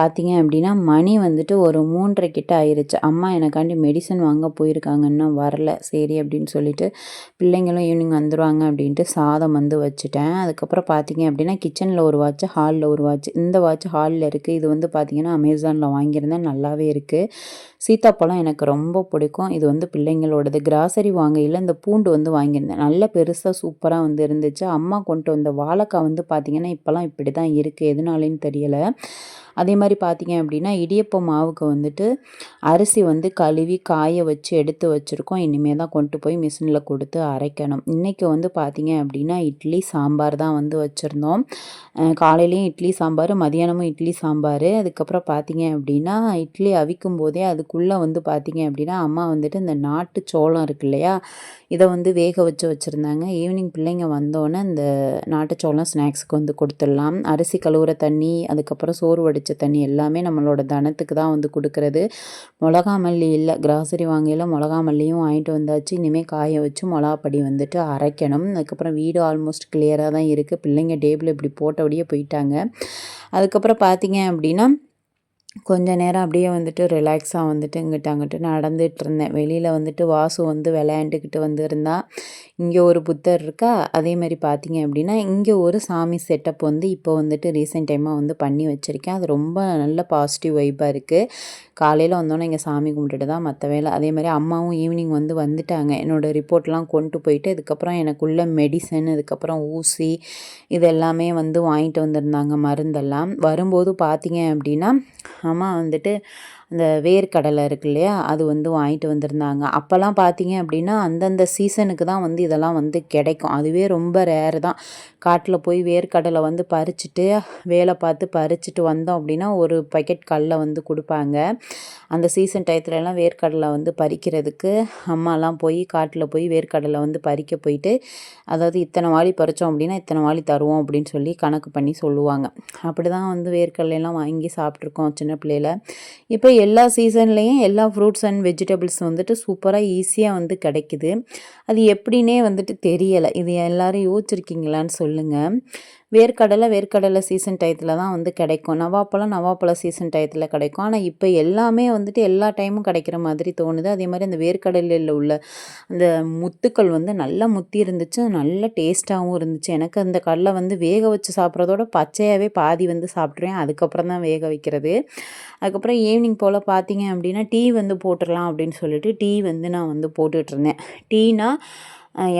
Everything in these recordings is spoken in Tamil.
பார்த்தீங்க அப்படின்னா மணி வந்துட்டு ஒரு மூன்றரை கிட்ட ஆயிடுச்சு அம்மா எனக்காண்டி மெடிசன் வாங்க போயிருக்காங்க இன்னும் வரல. சரி அப்படின்னு சொல்லிட்டு பிள்ளைங்களும் ஈவினிங் வந்துடுவாங்க அப்படின்ட்டு சாதம் வந்து வச்சுட்டேன். அதுக்கப்புறம் பார்த்தீங்க அப்படின்னா கிச்சனில் ஒரு வாட்ச் ஹாலில் ஒரு வாட்ச் இந்த வாட்ச் ஹாலில் இருக்குது இது வந்து பார்த்திங்கன்னா அமேசானில் வாங்கியிருந்தேன். நல்லாவே இருக்குது சீத்தாப்பழம் எனக்கு ரொம்ப பிடிக்கும். இது வந்து பிள்ளைங்களோடது. கிராசரி வாங்கையில் இந்த பூண்டு வந்து வாங்கியிருந்தேன். நல்ல பெருசாக சூப்பராக வந்து இருந்துச்சு. அம்மா கொண்டு வந்த வாழைக்காய் வந்து பார்த்திங்கன்னா இப்போலாம் இப்படி தான் இருக்குது எதுனாலேன்னு தெரியலை. அதே மாதிரி பார்த்தீங்க அப்படின்னா இடியப்ப மாவுக்கு வந்துட்டு அரிசி வந்து கழுவி காய வச்சு எடுத்து வச்சுருக்கோம். இனிமேல் தான் கொண்டு போய் மிஷினில் கொடுத்து அரைக்கணும். இன்றைக்கி வந்து பார்த்தீங்க அப்படின்னா இட்லி சாம்பார் தான் வந்து வச்சுருந்தோம். காலையிலையும் இட்லி சாம்பார் மதியானமும் இட்லி சாம்பார். அதுக்கப்புறம் பார்த்தீங்க அப்படின்னா இட்லி அவிக்கும் போதே அதுக்குள்ளே வந்து பார்த்தீங்க அப்படின்னா அம்மா வந்துட்டு இந்த நாட்டு சோளம் இருக்கு இல்லையா? இதை வந்து வேக வச்சு வச்சுருந்தாங்க. ஈவினிங் பிள்ளைங்க வந்தோடனே இந்த நாட்டுச்சோளம் ஸ்நாக்ஸுக்கு வந்து கொடுத்துடலாம். அரிசி கழுவுற தண்ணி அதுக்கப்புறம் சோறு வடித்த தண்ணி எல்லாமே நம்மளோட தனத்துக்கு தான் வந்து கொடுக்குறது. மிளகா மல்லி இல்லை கிராசரி வாங்கையில் மிளகா மல்லியும் வாங்கிட்டு வந்தாச்சு. இனிமேல் காய வச்சு மிளகாப்படி வந்துட்டு அரைக்கணும். அதுக்கப்புறம் வீடு ஆல்மோஸ்ட் கிளியராக தான் இருக்குது பிள்ளைங்க டேபிள் இப்படி போட்டபடியே போயிட்டாங்க. அதுக்கப்புறம் பார்த்தீங்க அப்படின்னா கொஞ்ச நேரம் அப்படியே வந்துட்டு ரிலாக்ஸாக வந்துட்டு இங்கிட்ட அங்கிட்டு நடந்துகிட்டு இருந்தேன் வெளியில் வந்துட்டு வாசு வந்து விளையாண்டுக்கிட்டு வந்திருந்தா இங்கே ஒரு புத்தர் இருக்கா? அதே மாதிரி பார்த்தீங்க அப்படின்னா இங்கே ஒரு சாமி செட்டப் வந்து இப்போ வந்துட்டு ரீசெண்ட் டைமாக வந்து பண்ணி வச்சுருக்கேன். அது ரொம்ப நல்ல பாசிட்டிவ் வைப்பாக இருக்குது காலையில் வந்தோன்னே இங்கே சாமி கும்பிட்டுட்டு தான் மற்ற வேலை. அதே மாதிரி அம்மாவும் ஈவினிங் வந்து வந்துட்டாங்க. என்னோடய ரிப்போர்ட்லாம் கொண்டு போயிட்டு அதுக்கப்புறம் எனக்குள்ள மெடிசன் அதுக்கப்புறம் ஊசி இது எல்லாமே வந்து வாங்கிட்டு வந்திருந்தாங்க மருந்தெல்லாம். வரும்போது பார்த்தீங்க அப்படின்னா அம்மா வந்துட்டு இந்த வேர்க்கடலை இருக்கு இல்லையா அது வந்து வாங்கிட்டு வந்திருந்தாங்க. அப்போல்லாம் பார்த்தீங்க அப்படின்னா அந்தந்த சீசனுக்கு தான் வந்து இதெல்லாம் வந்து கிடைக்கும். அதுவே ரொம்ப ரேர் தான். காட்டில் போய் வேர்க்கடலை வந்து பறிச்சுட்டு வேலை பார்த்து பறிச்சுட்டு வந்தோம் அப்படின்னா ஒரு பக்கெட் கடலை வந்து கொடுப்பாங்க. அந்த சீசன் டயத்துலலாம் வேர்க்கடலை வந்து பறிக்கிறதுக்கு அம்மாலாம் போய் காட்டில் போய் வேர்க்கடலை வந்து பறிக்க போயிட்டு அதாவது இத்தனை வாளி பறித்தோம் அப்படின்னா இத்தனை வாளி தருவோம் அப்படின்னு சொல்லி கணக்கு பண்ணி சொல்லுவாங்க. அப்படி தான் வந்து வேர்க்கடலையெல்லாம் வாங்கி சாப்பிட்ருக்கோம் சின்ன பிள்ளையில். இப்போ எல்லா சீசன்லேயும் எல்லா ஃப்ரூட்ஸ் அண்ட் வெஜிடபிள்ஸ் வந்துட்டு சூப்பராக ஈஸியாக வந்து கிடைக்குது. அது எப்படின்னே வந்துட்டு தெரியலை. இது எல்லோரும் யோசிச்சிருக்கீங்களான்னு சொல்லுங்கள் வேர்க்கடலை வேர்க்கடலை சீசன் டயத்தில் தான் வந்து கிடைக்கும். நவாப்பழம் நவாப்பழம் சீசன் டயத்தில் கிடைக்கும். ஆனால் இப்போ எல்லாமே வந்துட்டு எல்லா டைமும் கிடைக்கிற மாதிரி தோணுது. அதே மாதிரி அந்த வேர்க்கடலில் உள்ள அந்த முத்துக்கள் வந்து நல்லா முத்தி இருந்துச்சு. நல்ல டேஸ்ட்டாகவும் இருந்துச்சு. எனக்கு அந்த கடலை வந்து வேக வச்சு சாப்பிட்றதோட பச்சையாகவே பாதி வந்து சாப்பிட்ருவேன் அதுக்கப்புறம் தான் வேக வைக்கிறது. அதுக்கப்புறம் ஈவினிங் போல் பார்த்தீங்க அப்படின்னா டீ வந்து போட்டுடலாம் அப்படின்னு சொல்லிட்டு டீ வந்து நான் வந்து போட்டுட்ருந்தேன் டீனா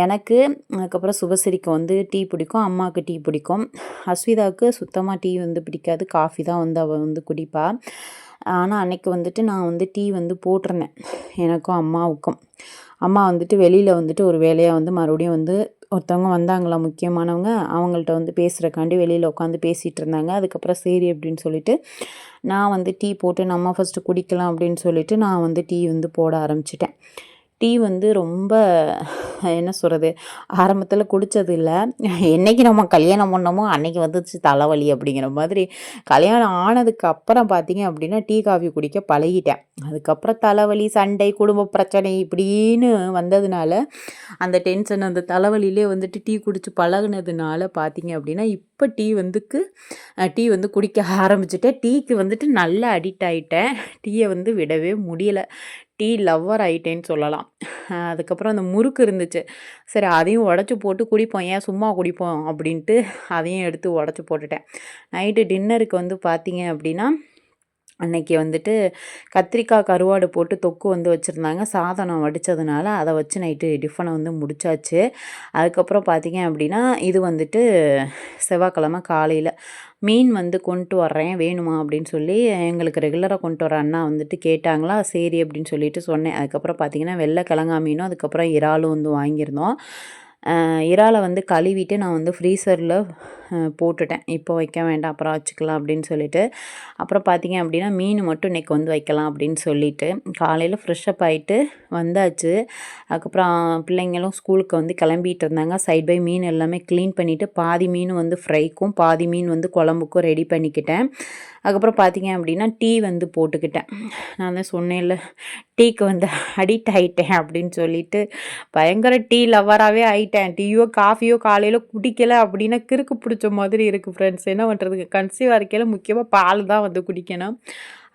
எனக்கு அதுக்கப்புறம் சுபஸ்ரீக்கு வந்து டீ பிடிக்கும் அம்மாவுக்கு டீ பிடிக்கும். அஸ்விதாவுக்கு சுத்தமாக டீ வந்து பிடிக்காது காஃபி தான் வந்து அவள் வந்து குடிப்பாள் ஆனால் அன்றைக்கி வந்துட்டு நான் வந்து டீ வந்து போட்டிருந்தேன் எனக்கும் அம்மாவுக்கும். அம்மா வந்துட்டு வெளியில் வந்துட்டு ஒரு வேலையாக வந்து மறுபடியும் வந்து ஒருத்தவங்க வந்தாங்களா முக்கியமானவங்க அவங்கள்ட்ட வந்து பேசுகிறக்காண்டி வெளியில் உட்காந்து பேசிகிட்டு இருந்தாங்க. அதுக்கப்புறம் சரி அப்படின்னு சொல்லிட்டு நான் வந்து டீ போட்டு நம்ம ஃபஸ்ட்டு குடிக்கலாம் அப்படின்னு சொல்லிட்டு நான் வந்து டீ வந்து போட ஆரம்பிச்சிட்டேன். டீ வந்து ரொம்ப என்ன சொல்கிறது ஆரம்பத்தில் குடித்தது இல்லை. என்றைக்கு நம்ம கல்யாணம் பண்ணோமோ அன்றைக்கி வந்துச்சு தலைவலி அப்படிங்கிற மாதிரி. கல்யாணம் ஆனதுக்கு அப்புறம் பார்த்தீங்க அப்படின்னா டீ காஃபி குடிக்க பழகிட்டேன். அதுக்கப்புறம் தலைவலி சண்டை குடும்ப பிரச்சனை இப்படின்னு வந்ததுனால அந்த டென்ஷன் அந்த தலைவலியிலே வந்துட்டு டீ குடித்து பழகுனதுனால பார்த்தீங்க அப்படின்னா இப்போ டீ வந்துக்கு டீ வந்து குடிக்க ஆரம்பிச்சிட்டேன். டீக்கு வந்துட்டு நல்லா அடிக்ட் ஆகிட்டேன் டீயை வந்து விடவே முடியலை. டீ லவ்வர் ஆகிட்டேன்னு சொல்லலாம். அதுக்கப்புறம் அந்த முறுக்கு இருந்துச்சு. சரி அதையும் உடச்சி போட்டு குடிப்போம். ஏன் சும்மா குடிப்போம்? அப்படின்ட்டு அதையும் எடுத்து உடச்சி போட்டுட்டேன். நைட்டு டின்னருக்கு வந்து பார்த்தீங்க அப்படின்னா அன்னைக்கு வந்துட்டு கத்திரிக்காய் கருவாடு போட்டு தொக்கு வந்து வச்சுருந்தாங்க. சாதனம் வடித்ததுனால அதை வச்சு நைட்டு டிஃபனை வந்து முடிச்சாச்சு. அதுக்கப்புறம் பார்த்திங்க அப்படின்னா இது வந்துட்டு செவ்வாய்க்கிழமை காலையில் மீன் வந்து கொண்டு வர்றேன் வேணுமா அப்படின்னு சொல்லி எங்களுக்கு ரெகுலராக கொண்டு வர அண்ணா வந்துட்டு கேட்டாங்களா சரி அப்படின்னு சொல்லிட்டு சொன்னேன். அதுக்கப்புறம் பார்த்திங்கன்னா வெள்ளை கிழங்கா மீனும் அதுக்கப்புறம் இறாலும் வந்து வாங்கியிருந்தோம். இறாலை வந்து கழுவிட்டு நான் வந்து ஃப்ரீசரில் போட்டுட்டேன். இப்போ வைக்க வேண்டாம் அப்புறம் வச்சுக்கலாம் அப்படின்னு சொல்லிட்டு. அப்புறம் பார்த்திங்க அப்படின்னா மீன் மட்டும் இன்றைக்கி வந்து வைக்கலாம் அப்படின்னு சொல்லிட்டு. காலையில் ஃப்ரெஷ்ஷப் ஆகிட்டு வந்தாச்சு. அதுக்கப்புறம் பிள்ளைங்களும் ஸ்கூலுக்கு வந்து கிளம்பிட்டு இருந்தாங்க. சைட் பை மீன் எல்லாமே க்ளீன் பண்ணிவிட்டு பாதி மீன் வந்து ஃப்ரைக்கும் பாதி மீன் வந்து குழம்புக்கும் ரெடி பண்ணிக்கிட்டேன். அதுக்கப்புறம் பார்த்தீங்க அப்படின்னா டீ வந்து போட்டுக்கிட்டேன். நான் தான் சொன்னேன்ல டீக்கு வந்து அடிக்ட் ஆகிட்டேன் அப்படின்னு சொல்லிட்டு பயங்கர டீ லவராகவே ஆகிட்டேன் டீயோ காஃபியோ காலையில் குடிக்கலை அப்படின்னா கிறுக்கு பிடிச்ச மாதிரி இருக்குது ஃப்ரெண்ட்ஸ் என்ன பண்ணுறதுக்கு கன்சீவ் இருக்கையில் முக்கியமாக பால் தான் வந்து குடிக்கணும்.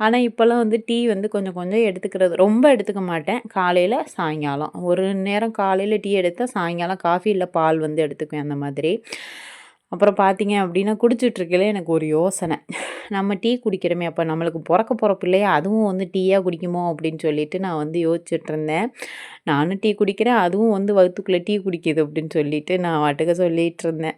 ஆனால் இப்போல்லாம் வந்து டீ வந்து கொஞ்சம் கொஞ்சம் எடுத்துக்கிறது. ரொம்ப எடுத்துக்க மாட்டேன். காலையில் சாயங்காலம். ஒரு நேரம் காலையில் டீ எடுத்தால் சாயங்காலம் காஃபி இல்லை பால் வந்து எடுத்துக்குவேன் அந்த மாதிரி. அப்புறம் பார்த்தீங்க அப்படின்னா குடிச்சிட்ருக்கையில எனக்கு ஒரு யோசனை. நம்ம டீ குடிக்கிறோமே அப்போ நம்மளுக்கு பிறக்க போகிற பிள்ளைய அதுவும் வந்து டீயாக குடிக்குமோ அப்படின்னு சொல்லிட்டு நான் வந்து யோசிச்சுட்ருந்தேன். நானும் டீ குடிக்கிறேன் அதுவும் வந்து வகுத்துக்குள்ளே டீ குடிக்குது அப்படின்னு சொல்லிட்டு நான் வாட்டுக்க சொல்லிகிட்டு இருந்தேன்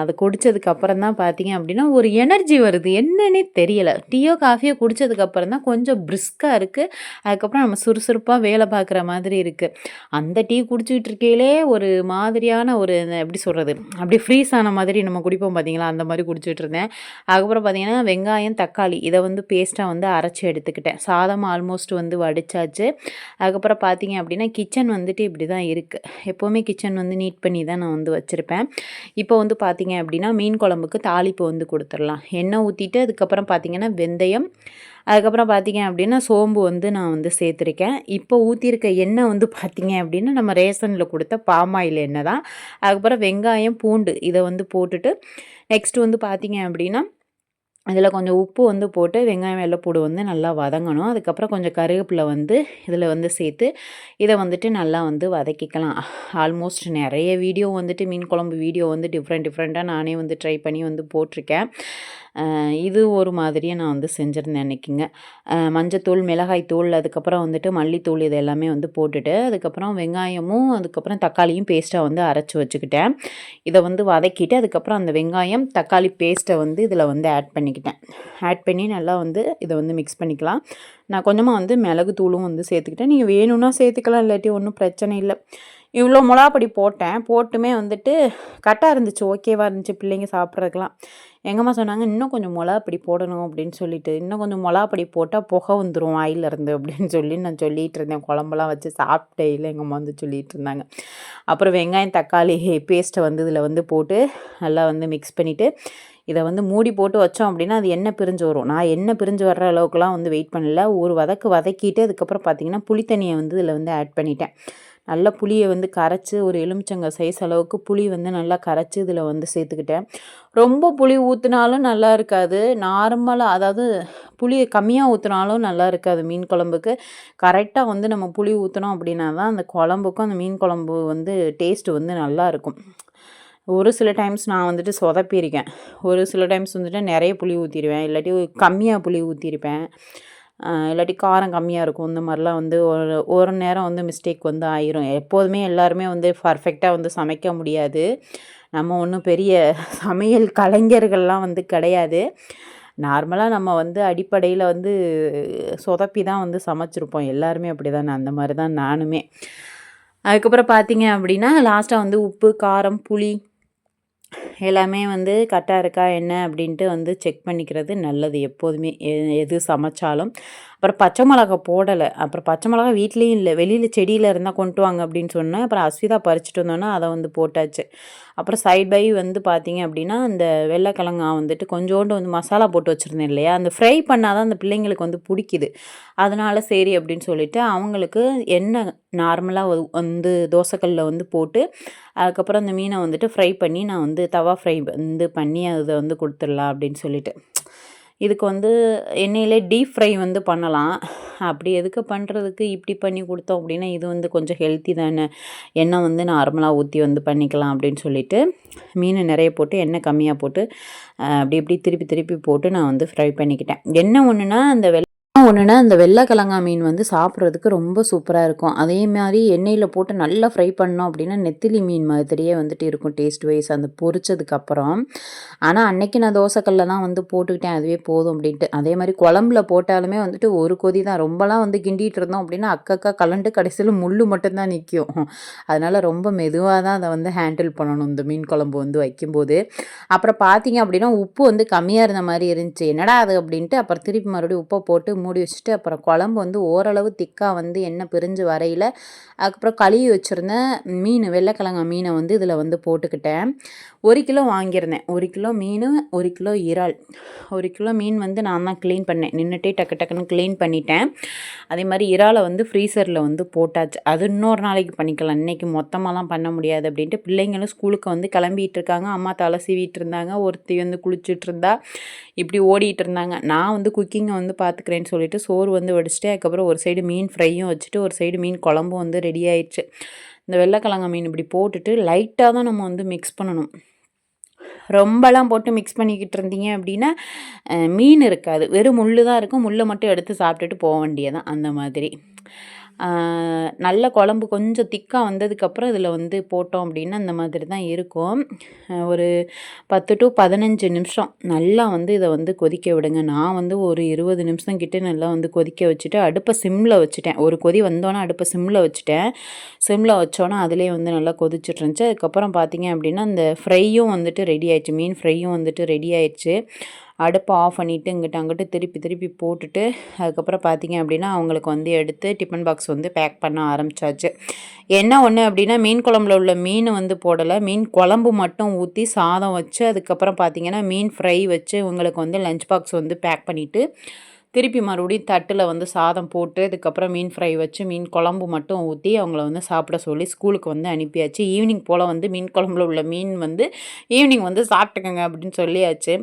அதை குடித்ததுக்கப்புறம் தான் பார்த்தீங்க அப்படின்னா ஒரு எனர்ஜி வருது. என்னன்னே தெரியலை. டீயோ காஃபியோ குடித்ததுக்கப்புறம் தான் கொஞ்சம் பிரிஸ்காக இருக்குது அதுக்கப்புறம் நம்ம சுறுசுறுப்பாக வேலை பார்க்குற மாதிரி இருக்குது அந்த டீ குடிச்சிக்கிட்டு இருக்கையிலே ஒரு மாதிரியான ஒரு எப்படி சொல்கிறது அப்படி ஃப்ரீஸ் ஆன மாதிரி நம்ம குடிப்போம் பார்த்தீங்களா? அந்த மாதிரி குடிச்சிட்டு இருந்தேன். அதுக்கப்புறம் பார்த்தீங்கன்னா வெங்காயம் தக்காளி இதை வந்து பேஸ்ட்டாக வந்து அரைச்சி எடுத்துக்கிட்டேன். சாதம் ஆல்மோஸ்ட் வந்து வடிச்சாச்சு. அதுக்கப்புறம் பார்த்தீங்க அப்படின்னா கிச்சன் வந்துட்டு இப்படி தான் இருக்குது எப்போவுமே கிச்சன் வந்து நீட் பண்ணி தான் நான் வந்து வச்சுருப்பேன். இப்போ இப்போ வந்து பார்த்திங்க அப்படின்னா மீன் குழம்புக்கு தாளிப்பு வந்து கொடுத்துடலாம். எண்ணெய் ஊற்றிட்டு அதுக்கப்புறம் பார்த்திங்கன்னா வெந்தயம் அதுக்கப்புறம் பார்த்திங்க அப்படின்னா சோம்பு வந்து நான் வந்து சேர்த்துருக்கேன். இப்போ ஊற்றிருக்க எண்ணெய் வந்து பார்த்திங்க அப்படின்னா நம்ம ரேஷனில் கொடுத்த பாமாயில் எண்ணெய் தான். அதுக்கப்புறம் வெங்காயம் பூண்டு இதை வந்து போட்டுட்டு நெக்ஸ்ட்டு வந்து பார்த்திங்க அப்படின்னா அதில் கொஞ்சம் உப்பு வந்து போட்டு வெங்காயம் வெள்ளைப்பூடு வந்து நல்லா வதங்கணும். அதுக்கப்புறம் கொஞ்சம் கருவேப்பிலை வந்து இதில் வந்து சேர்த்து இதை வந்துட்டு நல்லா வந்து வதக்கிக்கலாம். ஆல்மோஸ்ட் நிறைய வீடியோ வந்துட்டு மீன் குழம்பு வீடியோ வந்து டிஃப்ரெண்ட் டிஃப்ரெண்ட்டாக நானே வந்து ட்ரை பண்ணி வந்து போட்டிருக்கேன். இது ஒரு மாதிரியே நான் வந்து செஞ்சுருந்தேன் அன்றைக்கிங்க மஞ்சத்தூள் மிளகாய்த்தூள் அதுக்கப்புறம் வந்துட்டு மல்லித்தூள் இது எல்லாமே வந்து போட்டுட்டு அதுக்கப்புறம் வெங்காயமும் அதுக்கப்புறம் தக்காளியும் பேஸ்ட்டாக வந்து அரைச்சி வச்சுக்கிட்டேன். இதை வந்து வதக்கிட்டு அதுக்கப்புறம் அந்த வெங்காயம் தக்காளி பேஸ்ட்டை வந்து இதில் வந்து ஆட் பண்ணிக்கிட்டேன். ஆட் பண்ணி நல்லா வந்து இதை வந்து மிக்ஸ் பண்ணிக்கலாம். நான் கொஞ்சமாக வந்து மிளகு தூளும் வந்து சேர்த்துக்கிட்டேன். நீங்கள் வேணும்னா சேர்த்துக்கலாம் இல்லாட்டி ஒன்றும் பிரச்சனை இல்லை. இவ்வளோ மிளகாப்பொடி போட்டேன். போட்டுமே வந்துட்டு கரெக்டாக இருந்துச்சு. ஓகேவாக இருந்துச்சு பிள்ளைங்க சாப்பிட்றதுக்கெலாம் எங்கம்மா சொன்னாங்க இன்னும் கொஞ்சம் மிளகாப்பொடி போடணும் அப்படின்னு சொல்லிட்டு இன்னும் கொஞ்சம் மிளகாப்பொடி போட்டால் புகை வந்துடும் ஆயிலிருந்து அப்படின்னு சொல்லி நான் சொல்லிகிட்டு இருந்தேன். குழம்புலாம் வச்சு இல்லை. எங்கள் அம்மா வந்து சொல்லிகிட்டு இருந்தாங்க. அப்புறம் வெங்காயம் தக்காளி பேஸ்ட்டை வந்து இதில் வந்து போட்டு நல்லா வந்து மிக்ஸ் பண்ணிவிட்டு இதை வந்து மூடி போட்டு வச்சோம் அப்படின்னா அது எண்ணெய் பிரிஞ்சு வரும். நான் எண்ணெய் பிரிஞ்சு வர்ற அளவுக்குலாம் வந்து வெயிட் பண்ணல. ஒரு வதக்கு வதக்கிட்டு அதுக்கப்புறம் பார்த்திங்கன்னா புளித்தண்ணியை வந்து இதில் வந்து ஆட் பண்ணிட்டேன். நல்லா புளியை வந்து கரைச்சி ஒரு எலுமிச்சங்க சைஸ் அளவுக்கு புளி வந்து நல்லா கரைச்சி இதில் வந்து சேர்த்துக்கிட்டேன். ரொம்ப புளி ஊற்றினாலும் நல்லா இருக்காது. நார்மலாக அதாவது புளியை கம்மியாக ஊற்றினாலும் நல்லா இருக்காது மீன் குழம்புக்கு. கரெக்டாக வந்து நம்ம புளி ஊற்றினோம் அப்படின்னா தான் அந்த குழம்புக்கும் அந்த மீன் குழம்பு வந்து டேஸ்ட்டு வந்து நல்லா இருக்கும். ஒரு சில டைம்ஸ் நான் வந்துட்டு சொதப்பியிருக்கேன். ஒரு சில டைம்ஸ் வந்துட்டு நிறைய புளி ஊற்றிடுவேன் இல்லாட்டி கம்மியாக புளி ஊற்றிருப்பேன் இல்லாட்டி காரம் கம்மியாக இருக்கும். இந்த மாதிரிலாம் வந்து ஒரு ஒரு நேரம் வந்து மிஸ்டேக் வந்து ஆயிரும். எப்போதுமே எல்லாருமே வந்து பர்ஃபெக்டாக வந்து சமைக்க முடியாது. நம்ம ஒன்றும் பெரிய சமையல் கலைஞர்கள்லாம் வந்து கிடையாது. நார்மலாக நம்ம வந்து அடிப்படையில் வந்து சொதப்பி தான் வந்து சமைச்சிருப்போம். எல்லாருமே அப்படி தான் அந்த மாதிரி தான் நானுமே. அதுக்கப்புறம் பார்த்தீங்க அப்படின்னா லாஸ்ட்டாக வந்து உப்பு காரம் புளி எல்லாமே வந்து கரெக்டாக இருக்கா என்ன அப்படின்ட்டு வந்து செக் பண்ணிக்கிறது நல்லது எப்போதுமே. எது சமைச்சாலும். அப்புறம் பச்சை மிளகா போடலை. அப்புறம் பச்சை மிளகா வீட்லேயும் இல்லை. வெளியில் செடியில் இருந்தால் கொண்டு வாங்க அப்படின்னு சொன்னேன். அப்புறம் அஸ்விதா பறிச்சுட்டு வந்தோன்னா அதை வந்து போட்டாச்சு. அப்புறம் சைட் பை வந்து பார்த்திங்க அப்படின்னா அந்த வெள்ளைக்கிழங்கா வந்துட்டு கொஞ்சோண்டு வந்து மசாலா போட்டு வச்சுருந்தேன் இல்லையா? அந்த ஃப்ரை பண்ணால் தான் அந்த பிள்ளைங்களுக்கு வந்து பிடிக்குது. அதனால் சரி அப்படின்னு சொல்லிட்டு அவங்களுக்கு எண்ணெய் நார்மலாக வந்து தோசைக்கல்லில் வந்து போட்டு அதுக்கப்புறம் அந்த மீனை வந்துட்டு ஃப்ரை பண்ணி நான் வந்து தவா ஃப்ரை வந்து பண்ணி அதை வந்து கொடுத்துடலாம் அப்படின்னு சொல்லிட்டு. இதுக்கு வந்து எண்ணெயிலே டீப் ஃப்ரை வந்து பண்ணலாம். அப்படி எதுக்கு பண்ணுறதுக்கு இப்படி பண்ணி கொடுத்தோம் அப்படின்னா இது வந்து கொஞ்சம் ஹெல்த்தி தானே. எண்ணெய் வந்து நார்மலாக ஊற்றி வந்து பண்ணிக்கலாம் அப்படின்னு சொல்லிட்டு மீனை நிறைய போட்டு எண்ணெய் கம்மியாக போட்டு அப்படி இப்படி திருப்பி திருப்பி போட்டு நான் வந்து ஃப்ரை பண்ணிக்கிட்டேன். என்ன ஒன்றுனா அந்த வெள்ளை ஒன்றுனா இந்த வெள்ளைக்கிழங்கா மீன் வந்து சாப்பிட்றதுக்கு ரொம்ப சூப்பராக இருக்கும். அதே மாதிரி எண்ணெயில் போட்டு நல்லா ஃப்ரை பண்ணோம் அப்படின்னா நெத்திலி மீன் மாதிரியே வந்துட்டு இருக்கும் டேஸ்ட் வைஸ் அந்த பொரிச்சதுக்கப்புறம் ஆனால் அன்னைக்கு நான் தோசைக்கல்ல தான் வந்து போட்டுக்கிட்டேன். அதுவே போதும் அப்படின்ட்டு. அதே மாதிரி குழம்புல போட்டாலுமே வந்துட்டு ஒரு கொதி தான். ரொம்பலாம் வந்து கிண்டிகிட்டு இருந்தோம் அப்படின்னா அக்கக்கா கலண்டு கடைசியில் முள் மட்டும்தான் நிற்கும் அதனால் ரொம்ப மெதுவாக தான் அதை வந்து ஹேண்டில் பண்ணணும். இந்த மீன் குழம்பு வந்து வைக்கும்போது. அப்புறம் பார்த்தீங்க அப்படின்னா உப்பு வந்து கம்மியாக இருந்த மாதிரி இருந்துச்சு. என்னடா அது அப்படின்ட்டு அப்புறம் திருப்பி மறுபடியும் உப்பை போட்டு மூடி மூடி வச்சுட்டு அப்புறம் குழம்பு வந்து ஓரளவு திக்காக வந்து எண்ணெய் பிரிஞ்சு வரையில் அதுக்கப்புறம் கழுவி வச்சுருந்தேன் மீன் வெள்ளைக்கிழங்கா மீனை வந்து இதில் வந்து போட்டுக்கிட்டேன். ஒரு கிலோ வாங்கியிருந்தேன். ஒரு கிலோ மீன் ஒரு கிலோ இறால். ஒரு கிலோ மீன் வந்து நான் தான் க்ளீன் பண்ணேன். நின்றுட்டே டக்கு டக்குன்னு க்ளீன் பண்ணிட்டேன். அதே மாதிரி இறாலை வந்து ஃப்ரீசரில் வந்து போட்டாச்சு. அது இன்னொரு நாளைக்கு பண்ணிக்கலாம். இன்றைக்கி மொத்தமாகலாம் பண்ண முடியாது அப்படின்ட்டு பிள்ளைங்களும் ஸ்கூலுக்கு வந்து கிளம்பிகிட்டு இருக்காங்க. அம்மா தலை சீவிட்டு இருந்தாங்க. ஒருத்தி வந்து குளிச்சுட்டு இருந்தா இப்படி ஓடிட்டு இருந்தாங்க. நான் வந்து குக்கிங்கை வந்து பார்த்துக்கிறேன்னு சொல்லிட்டு சோறு வந்து வடிச்சிட்டு அதுக்கப்புறம் ஒரு சைடு மீன் ஃப்ரையும் வச்சுட்டு ஒரு சைடு மீன் குழம்பும் வந்து ரெடி ஆயிடுச்சு. இந்த வெள்ளைக்கிழங்க மீன் இப்படி போட்டுட்டு லைட்டாக தான் நம்ம வந்து மிக்ஸ் பண்ணணும். ரொம்பலாம் போட்டு மிக்ஸ் பண்ணிக்கிட்டு இருந்தீங்க அப்படின்னா மீன் இருக்காது. வெறும் முள் தான் இருக்கும். முள்ளை மட்டும் எடுத்து சாப்பிட்டுட்டு போக வேண்டியதான் அந்த மாதிரி. நல்ல குழம்பு கொஞ்சம் திக்காக வந்ததுக்கப்புறம் இதில் வந்து போட்டோம் அப்படின்னா அந்த மாதிரி தான் இருக்கும். ஒரு பத்து டு பதினஞ்சு நிமிஷம் நல்லா வந்து இதை வந்து கொதிக்க விடுங்க. நான் வந்து ஒரு இருபது நிமிஷம் கிட்டே நல்லா வந்து கொதிக்க வச்சுட்டு அடுப்பை சிம்மில் வச்சுட்டேன். ஒரு கொதி வந்தோன்னே அடுப்பை சிம்மில் வச்சுட்டேன். சிம்மில் வச்சோன்னே அதிலே வந்து நல்லா கொதிச்சுட்டு இருந்துச்சு. அதுக்கப்புறம் பார்த்தீங்க அப்படின்னா அந்த ஃப்ரையும் வந்துட்டு ரெடி ஆயிடுச்சு. மீன் ஃப்ரையும் வந்துட்டு ரெடி ஆயிடுச்சு. அடுப்பை ஆஃப் பண்ணிவிட்டு இங்கிட்ட அங்கிட்டு திருப்பி திருப்பி போட்டுட்டு அதுக்கப்புறம் பார்த்திங்க அப்படின்னா அவங்களுக்கு வந்து எடுத்து டிஃபன் பாக்ஸ் வந்து பேக் பண்ண ஆரம்பித்தாச்சு என்ன ஒன்று அப்படின்னா மீன் குழம்புல உள்ள மீன் வந்து போடலை. மீன் குழம்பு மட்டும் ஊற்றி சாதம் வச்சு அதுக்கப்புறம் பார்த்திங்கன்னா மீன் ஃப்ரை வச்சு உங்களுக்கு வந்து லஞ்ச் பாக்ஸ் வந்து பேக் பண்ணிவிட்டு திருப்பி மறுபடியும் தட்டில் வந்து சாதம் போட்டு அதுக்கப்புறம் மீன் ஃப்ரை வச்சு மீன் குழம்பு மட்டும் ஊற்றி அவங்கள வந்து சாப்பிட சொல்லி ஸ்கூலுக்கு வந்து அனுப்பியாச்சு. ஈவினிங் போல் வந்து மீன் குழம்புல உள்ள மீன் வந்து ஈவினிங் வந்து சாப்பிட்டுக்கங்க அப்படின்னு சொல்லியாச்சு.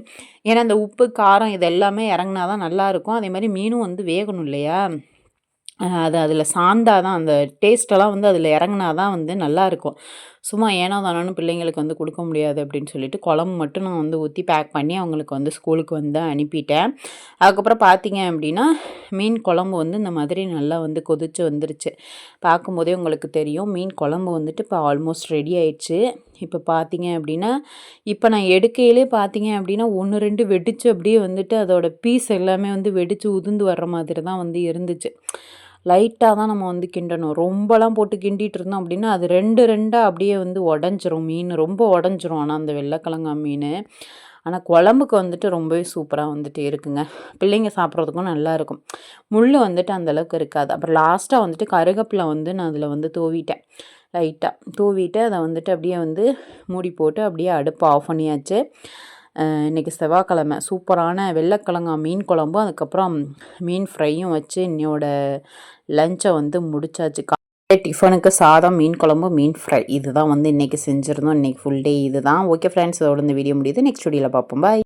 ஏன்னா அந்த உப்பு காரம் இது எல்லாமே இறங்கினா தான் நல்லாயிருக்கும். அதே மாதிரி மீனும் வந்து வேகணும் இல்லையா? அது அதில் சாந்தா தான் அந்த டேஸ்ட்டெல்லாம் வந்து அதில் இறங்குனா தான் வந்து நல்லாயிருக்கும். சும்மா ஏனோ தானோன்னு பிள்ளைங்களுக்கு வந்து கொடுக்க முடியாது அப்படின்னு சொல்லிட்டு குழம்பு மட்டும் நான் வந்து ஊற்றி பேக் பண்ணி அவங்களுக்கு வந்து ஸ்கூலுக்கு வந்து அனுப்பிட்டேன். அதுக்கப்புறம் பார்த்தீங்க அப்படின்னா மீன் குழம்பு வந்து இந்த மாதிரி நல்லா வந்து கொதிச்சு வந்துருச்சு. பார்க்கும்போதே உங்களுக்கு தெரியும் மீன் குழம்பு வந்துட்டு இப்போ ஆல்மோஸ்ட் ரெடி ஆயிடுச்சு. இப்போ பார்த்தீங்க அப்படின்னா இப்போ நான் எடுக்கையிலே பார்த்தீங்க அப்படின்னா ஒன்று ரெண்டு வெடிச்சு அப்படியே வந்துட்டு அதோட பீஸ் எல்லாமே வந்து வெடித்து உதிர்ந்து வர்ற மாதிரி தான் வந்து இருந்துச்சு. லைட்டாக தான் நம்ம வந்து கிண்டணும். ரொம்பலாம் போட்டு கிண்டிகிட்டு இருந்தோம் அப்படின்னா அது ரெண்டு ரெண்டாக அப்படியே வந்து உடஞ்சிரும். மீன் ரொம்ப உடஞ்சிரும். ஆனால் அந்த வெள்ளைக்கிழங்கா மீன். ஆனால் குழம்புக்கு வந்துட்டு ரொம்பவே சூப்பராக வந்துட்டு இருக்குங்க. பிள்ளைங்க சாப்பிட்றதுக்கும் நல்லாயிருக்கும் முள் வந்துட்டு அந்தளவுக்கு இருக்காது. அப்புறம் லாஸ்ட்டாக வந்துட்டு கருகப்பில் வந்து நான் அதில் வந்து தூவிட்டேன். லைட்டாக தூவிட்டு அதை வந்துட்டு அப்படியே வந்து மூடி போட்டு அப்படியே அடுப்பு ஆஃப் பண்ணியாச்சு. இன்றைக்கி செவ்வாய்க்கிழமை. சூப்பரான வெள்ளைக்கிழங்கா மீன் குழம்பும் அதுக்கப்புறம் மீன் ஃப்ரையும் வச்சு என்னோட லஞ்சை வந்து முடிச்சாச்சு. டிஃபனுக்கு சாதம் மீன் குழம்பு மீன் ஃப்ரை. இதுதான் வந்து இன்றைக்கி செஞ்சுருந்தோம். இன்றைக்கி ஃபுல் டே இது தான் ஓகே ஃப்ரெண்ட்ஸ் இதோட இந்த வீடியோ முடியுது. நெக்ஸ்ட் வீடியோவில் பார்ப்போம். பாய்